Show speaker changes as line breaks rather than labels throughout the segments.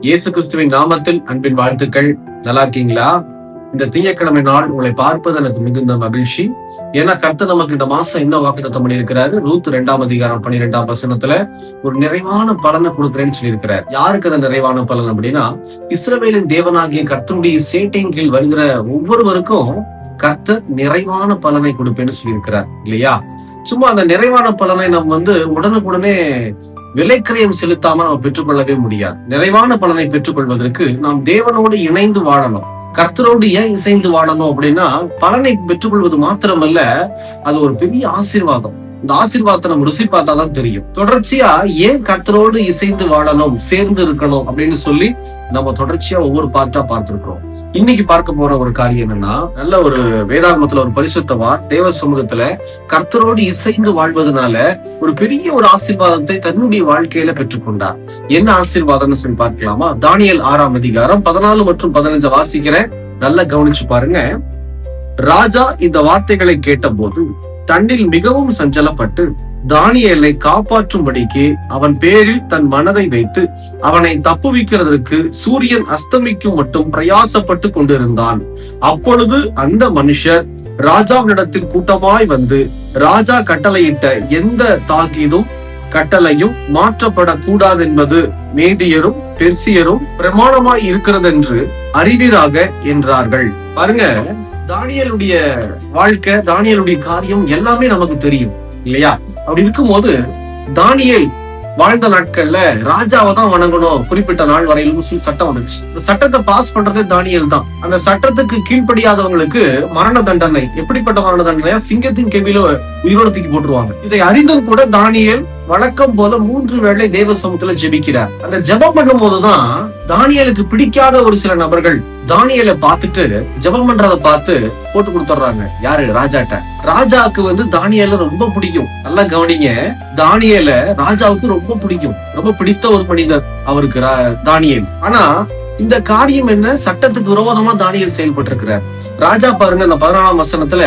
இயேசு கிறிஸ்துவின் நாமத்தில் அன்பின் வாழ்த்துக்கள். நல்லா இருக்கீங்களா? இந்த திங்கட்கிழமை நாள் உங்களை பார்ப்பது எனக்கு மிகுந்த மகிழ்ச்சி. ஏன்னா கர்த்தர் நமக்கு இந்த மாசம் என்ன வாக்குத்தத்தம் பண்ணியிருக்கிறாரு? நூத்து ரெண்டாம் அதிகாரம் பன்னிரெண்டாம் வசனத்துல ஒரு நிறைவான பலனை கொடுக்குறேன்னு சொல்லியிருக்கிறார். யாருக்கு அந்த நிறைவான பலன் அப்படின்னா இஸ்ரவேலின் தேவனாகிய கர்த்தனுடைய சேட்டையின் கீழ் வருகிற ஒவ்வொருவருக்கும் கர்த்தர் நிறைவான பலனை கொடுப்பேன்னு சொல்லியிருக்கிறார். இல்லையா? சும்மா அந்த நிறைவான பலனை நம்ம வந்து உடனுக்குடனே விலைக்கிரயம் செலுத்தாம நம்ம பெற்றுக்கொள்ளவே முடியாது. நிறைவான பலனை பெற்றுக்கொள்வதற்கு நாம் தேவனோடு இணைந்து வாழணும். கர்த்தரோடு ஏன் இசைந்து வாழணும் அப்படின்னா பலனை பெற்றுக்கொள்வது மாத்திரமல்ல அது ஒரு பெரிய ஆசீர்வாதம். இந்த ஆசீர்வாதத்தை நம்ம ருசி பார்த்தா தான் தெரியும். தொடர்ச்சியா ஏன் கர்த்தரோடு இசைந்து வாழணும் சேர்ந்து இருக்கணும் அப்படின்னு சொல்லி நம்ம தொடர்ச்சியா ஒவ்வொரு பார்ட்டா பார்த்திருக்கிறோம். இன்னைக்கு பார்க்க போற ஒரு காரியம் என்னன்னா நல்ல ஒரு வேதாகமத்துல ஒரு பரிசுத்தவா தேவ சமூகத்துல கர்த்தரோடு இசைந்து வாழ்வதனால ஒரு பெரிய ஒரு ஆசீர்வாதத்தை தன்னுடைய வாழ்க்கையில பெற்றுக்கொண்டார். என்ன ஆசீர்வாதம்னு சொல்லி பார்க்கலாமா? தானியல் ஆறாம் அதிகாரம் பதினாலு மற்றும் பதினஞ்சு வாசிக்கிறேன். நல்லா கவனிச்சு பாருங்க. ராஜா இந்த வார்த்தைகளை கேட்ட போது தன்னில் மிகவும் சஞ்சலப்பட்டு தானியலை காப்பாற்றும்படிக்கு அவன் பேரில் தன் மனதை வைத்து அவனை தப்புவிக்கிறதற்கு சூரியன் அஸ்தமிக்கும் மட்டும் பிரயாசப்பட்டு கொண்டிருந்தான். அப்பொழுது அந்த மனுஷர் ராஜாவினிடத்தில் கூட்டமாய் வந்து ராஜா கட்டளையிட்ட எந்த தாக்கீதும் கட்டளையும் மாற்றப்படக்கூடாது என்பது மேதியரும் பெர்சியரும் பிரமாணமாய் இருக்கிறதென்று அறிவீராக என்றார்கள். பாருங்க தானியலுடைய வாழ்க்கை தானியலுடைய காரியம் எல்லாமே நமக்கு தெரியும் இல்லையா? அப்படி இருக்கும்போது தானியல் வாழ்ந்த நாட்கள்ல ராஜாவை தான் வணங்கணும். குறிப்பிட்ட நாள் வரையிலும் சொல்லி சட்டம் வந்துச்சு. இந்த சட்டத்தை பாஸ் பண்றதே தானியல் தான். அந்த சட்டத்துக்கு கீழ்ப்படியாதவங்களுக்கு மரண தண்டனை. எப்படிப்பட்ட மரண தண்டனையா சிங்கத்தின் கெவியில உயிரோட தூக்கி போட்டுருவாங்க. இதை அறிந்தும் கூட தானியல் வழக்கம் போல மூன்று வேளை தேவ சமூகத்துல ஜெபிக்கிறார். அந்த ஜெபம் பண்ணும் போதுதான் தானியலுக்கு பிடிக்காத ஒரு சில நபர்கள் தானியலை பார்த்துட்டு ஜெபம் பண்றத பார்த்து போட்டு கொடுத்துட்றாங்க. யாரு? ராஜாட்ட. ராஜாவுக்கு வந்து தானியல ரொம்ப பிடிக்கும். நல்லா கவனிங்க. தானியல ராஜாவுக்கு ரொம்ப பிடிக்கும். ரொம்ப பிடித்த ஒரு மனிதர் அவருக்கு ரா- ஆனா இந்த காரியம் என்ன? சட்டத்துக்கு விரோதமா தானியல் செயல்பட்டு இருக்கிறார் ராஜா பாருங்க அந்த பதினாலாம் வசனத்துல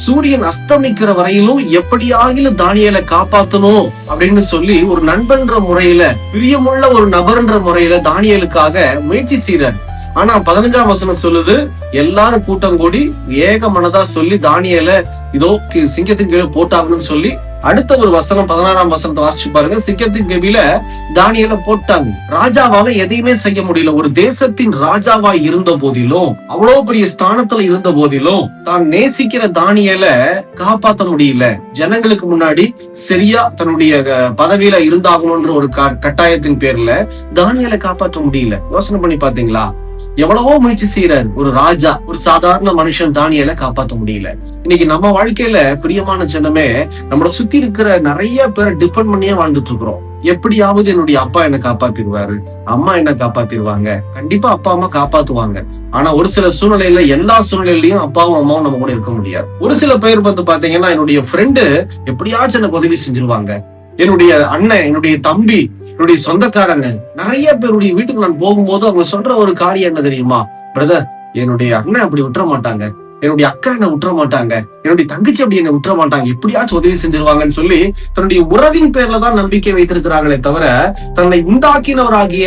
சூரியன் அஸ்தமிக்கிற வரையிலும் எப்படியாகிலும் தானியலை காப்பாத்தணும் அப்படின்னு சொல்லி ஒரு நண்பன்ற முறையில பிரியமுள்ள ஒரு நபர்ன்ற முறையில தானியலுக்காக முயற்சி செய்யறாரு ஆனா பதினஞ்சாம் வசனம் சொல்லுது எல்லாரும் கூட்டம் கூடி ஏக மனதா சொல்லி தானியல இதோ சிங்கத்தின் கீழே போட்டாங்கன்னு சொல்லி அடுத்த ஒரு வசனம் பதினாறாம் வசனத்தை வாசிச்சு பாருங்க. சிக்கத்தின் கவியில தானியல போட்டாங்க. ராஜாவால எதையுமே செய்ய முடியல. ஒரு தேசத்தின் ராஜாவா இருந்த போதிலும் அவ்வளவு பெரிய ஸ்தானத்துல இருந்த போதிலும் தான் நேசிக்கிற தானியல காப்பாத்த முடியல. ஜனங்களுக்கு முன்னாடி சரியா தன்னுடைய பதவியில இருந்தாகணும்ன்ற ஒரு க- கட்டாயத்தின் பேர்ல தானியலை காப்பாற்ற முடியல. யோசனை பண்ணி பாத்தீங்களா எவ்வளவோ முயற்சி செய்யறாரு ஒரு ராஜா ஒரு சாதாரண மனுஷன் தானியல காப்பாற்ற முடியல. இன்னைக்கு நம்ம வாழ்க்கையில பிரியமான ஜனமே நம்மள சுத்தி இருக்கிற நிறைய பேரை டிபெண்ட் பண்ணியே வாழ்ந்துட்டு இருக்கிறோம். எப்படியாவது என்னுடைய அப்பா என்ன காப்பாத்திடுவாரு. அம்மா என்ன காப்பாத்திடுவாங்க. கண்டிப்பா அப்பா அம்மா காப்பாத்துவாங்க. ஆனா ஒரு சில சூழ்நிலையில எல்லா சூழ்நிலையிலயும் அப்பாவும் அம்மாவும் நம்ம கூட இருக்க முடியாது. ஒரு சில பேர் வந்து பாத்தீங்கன்னா என்னுடைய ஃப்ரெண்டு எப்படியாச்சும் எனக்கு உதவி செஞ்சிருவாங்க. என்னுடைய அண்ணன் என்னுடைய தம்பி என்னுடைய சொந்தக்காரங்க நிறைய பேருடைய வீட்டுக்கு நான் போகும்போது அவங்க சொல்ற ஒரு காரியம் என்ன தெரியுமா? பிரதர் என்னுடைய அண்ணன் அப்படி விட்டுற மாட்டாங்க. என்னுடைய அக்கா என்ன விட்டுற மாட்டாங்க. என்னுடைய தங்கச்சி அப்படி என்ன விட்டுற மாட்டாங்க. எப்படியாச்சும் உதவி செஞ்சிருவாங்கன்னு சொல்லி தன்னுடைய உறவின் பேர்ல தான் நம்பிக்கை வைத்திருக்கிறாங்களே தவிர தன்னை உண்டாக்கினவராகிய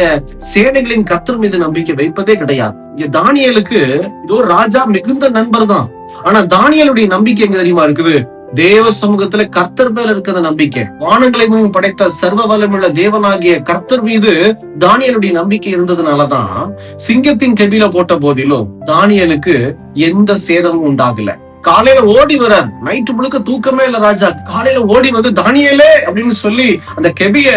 சேனைகளின் கத்தர் மீது நம்பிக்கை வைப்பதே கிடையாது. இங்க தானியலுக்கு இதோ ராஜா மிகுந்த நண்பர் தான் ஆனா தானியலுடைய நம்பிக்கை எங்க தெரியுமா இருக்குது? தேவ சமூகத்துல கர்த்தர் மேல இருக்கிற நம்பிக்கை. வானங்களையும் படைத்த சர்வ வல்லமுள்ள தேவனாகிய கர்த்தர் மீது தானியலுடைய நம்பிக்கை இருந்ததுனாலதான் சிங்கத்தின் கெபில போட்ட போதிலும் தானியலுக்கு எந்த சேதமும் உண்டாகல. காலையில ஓடி வரார் நைட்டு முழுக்க தூக்கமே இல்ல ராஜா. காலையில ஓடி வந்து தானியலே! அப்படின்னு சொல்லி அந்த கெபிய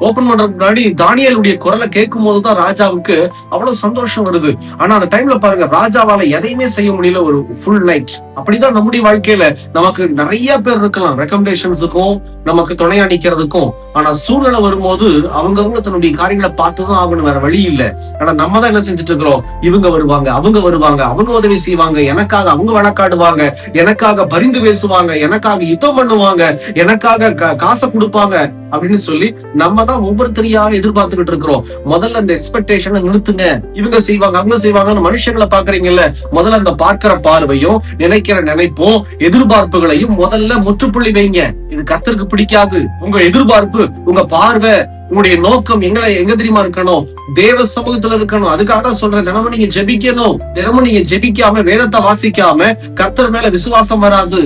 ஓபன் பண்றதுக்கு முன்னாடி தானியலுடைய குரலை கேட்கும் போதுதான் ராஜாவுக்கு அவ்வளவு சந்தோஷம் வருது. ஆனா அந்த டைம்ல பாருங்க ராஜாவால எதையுமே செய்ய முடியல ஒரு ஃபுல் நைட் அப்படிதான் நம்முடைய வாழ்க்கையில நமக்கு நிறைய பேர் இருக்கலாம். ரெக்கமெண்டேஷன்ஸுக்கும் நமக்கு துணையா நிக்கிறதுக்கும். ஆனா சூழ்நிலை வரும்போது அவங்கவங்க தன்னுடைய காரியங்களை பார்த்துதான் ஆகணும் வேற வழி இல்ல. ஆனா நம்ம தான் என்ன செஞ்சுட்டு இருக்கிறோம்? இவங்க வருவாங்க அவங்க வருவாங்க அவங்க உதவி செய்வாங்க எனக்காக அவங்க வழக்காடுவாங்க எனக்காக பரிந்து பேசுவாங்க எனக்காக யுத்தம் பண்ணுவாங்க எனக்காக காசை கொடுப்பாங்க. அப்படின்னு சொல்லி நம்ம தான் ஒவ்வொருத்தரையா எதிர்பார்த்துக்கிட்டு இருக்கிறோம். முதல்ல அந்த எக்ஸ்பெக்டேஷனை நிறுத்துங்க. இவங்க செய்வாங்க அவங்க செய்வாங்கன்னு மனுஷங்களை பாக்குறீங்கல்ல முதல்ல அந்த பார்க்கிற பார்வையும் நினைக்கிற நினைப்பும் எதிர்பார்ப்புகளையும் முதல்ல முற்றுப்புள்ளி வைங்க. இது கர்த்தருக்கு பிடிக்காது. உங்க எதிர்பார்ப்பு உங்க பார்வை உங்களுடைய நோக்கம் எங்க எங்க தெரியுமா இருக்கணும்? தேவ சமூகத்துல இருக்கணும். அதுக்காக தான் சொல்றேன். தினமும் நீங்க ஜெபிக்கணும். தினமும் நீங்க ஜெபிக்காம வேதத்தை வாசிக்காம கர்த்தர் மேல விசுவாசம் வராது.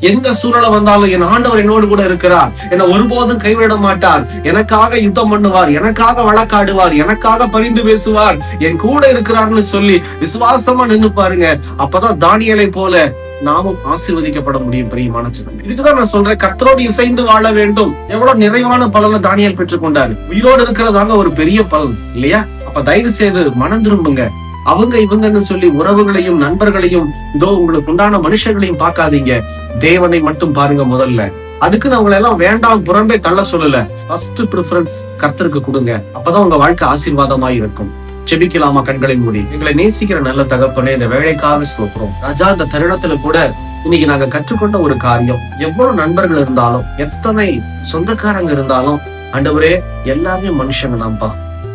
எந்த சூழ்நிலை வந்தாலும் என் ஆண்டவர் என்னோடு கூட இருக்கிறார். என்னை ஒருபோதும் கைவிட மாட்டார் எனக்காக யுத்தம் பண்ணுவார். எனக்காக வழக்காடுவார். எனக்காக பரிந்து பேசுவார். என் கூட இருக்கிறார்னு சொல்லி விசுவாசமா நின்னு பாருங்க. அப்பதான் தானியலை போல நாமும் ஆசீர்வதிக்கப்பட முடியும் பிரியமான ஜனமே. இதுக்குதான் நான் சொல்றேன். கர்த்தரோடு இசைந்து வாழ வேண்டும். எவ்வளவு நிறைவான பலனை தானியல் பெற்றுக்கொண்டாரு. உயிரோடு இருக்கிறதாங்க ஒரு பெரிய பலன் இல்லையா? அப்ப தயவு செய்து மனம் திரும்புங்க. அவங்க இவங்கன்னு சொல்லி உறவுகளையும் நண்பர்களையும் இதோ உங்களுக்கு உண்டான மனுஷர்களையும் பார்க்காதீங்க. தேவனை மட்டும் பாருங்க முதல்ல. அதுக்கு நான் உங்களை எல்லாம் வேண்டாம் புறம்பே தள்ள சொல்லல. ஃபர்ஸ்ட் ப்ரிஃபரன்ஸ் கர்த்தருக்கு கொடுங்க. அப்பதான் உங்க வாழ்க்கை ஆசீர்வாதமா இருக்கும். செபிக்கலாமா கண்களை மூடி. எங்களை நேசிக்கிற நல்ல தகப்பனே இந்த வேலைக்காக சொல்றோம் ராஜா இந்த தருணத்துல கூட இன்னைக்கு நாங்க கற்றுக்கொண்ட ஒரு காரியம். எவ்வளவு நண்பர்கள் இருந்தாலும் எத்தனை சொந்தக்காரங்க இருந்தாலும் ஆண்டவரே எல்லாமே மனுஷங்க தான்ப்பா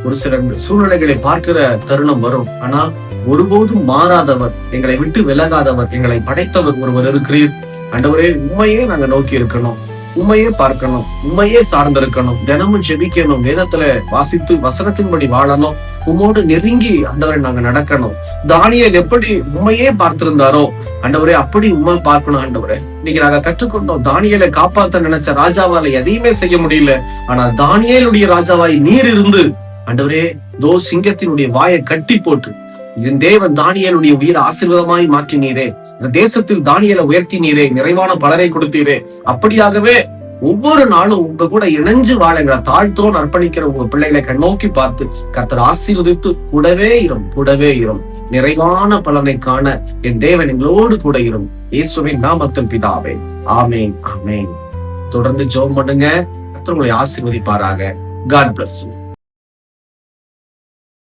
ஒரு சில சூழ்நிலைகளை பார்க்கிற தருணம் வரும். ஆனா ஒருபோதும் மாறாதவர் எங்களை விட்டு விலகாதவர் எங்களை படைத்தவர் ஒருவர் இருக்கிறீர். அண்டவரே உண்மையே நாங்க நோக்கி இருக்கணும். உண்மையே பார்க்கணும். உண்மையே சார்ந்திருக்கணும். தினமும் ஜெபிக்கணும். வேதத்துல வாசித்து வசனத்தின்படி வாழணும். உம்மோடு நெருங்கி அண்டவரை நாங்க நடக்கணும். தானியல் எப்படி உண்மையே பார்த்திருந்தாரோ அண்டவரே அப்படி உண்மை பார்க்கணும் ஆண்டவரே. இன்னைக்கு நாங்க கற்றுக்கொண்டோம் தானியலை காப்பாத்த நினைச்ச ராஜாவால எதையுமே செய்ய முடியல. ஆனா தானியலுடைய ராஜாவாய் நீர் இருந்து ஆண்டவரே தோ சிங்கத்தினுடைய வாயை கட்டி போட்டு இதன் தேவன் தானியலுடைய உயிரை ஆசீர்வாதமாய் மாற்றினீரே. இந்த தேசத்தில் தானியலை உயர்த்தினீரே நிறைவான பலரை கொடுத்தீரே. அப்படியாகவே ஒவ்வொரு நாளும் உங்க கூட இணைஞ்சு வாழுங்க. தாழ்த்தோடு அர்ப்பணிக்கிற உங்க பிள்ளைகளை கண்ணோக்கி பார்த்து கர்த்தர் ஆசீர்வதித்து கூடவே இரும் கூடவே இரும். நிறைவான பலனை காண என் தேவன் எங்களோடு கூட இரும். இயேசுவின் நாமத்தில் பிதாவே. ஆமேன் ஆமேன். தொடர்ந்து ஜோம் பண்ணுங்க. கர்த்தர் உங்களை ஆசீர்வதிப்பாராக. God bless you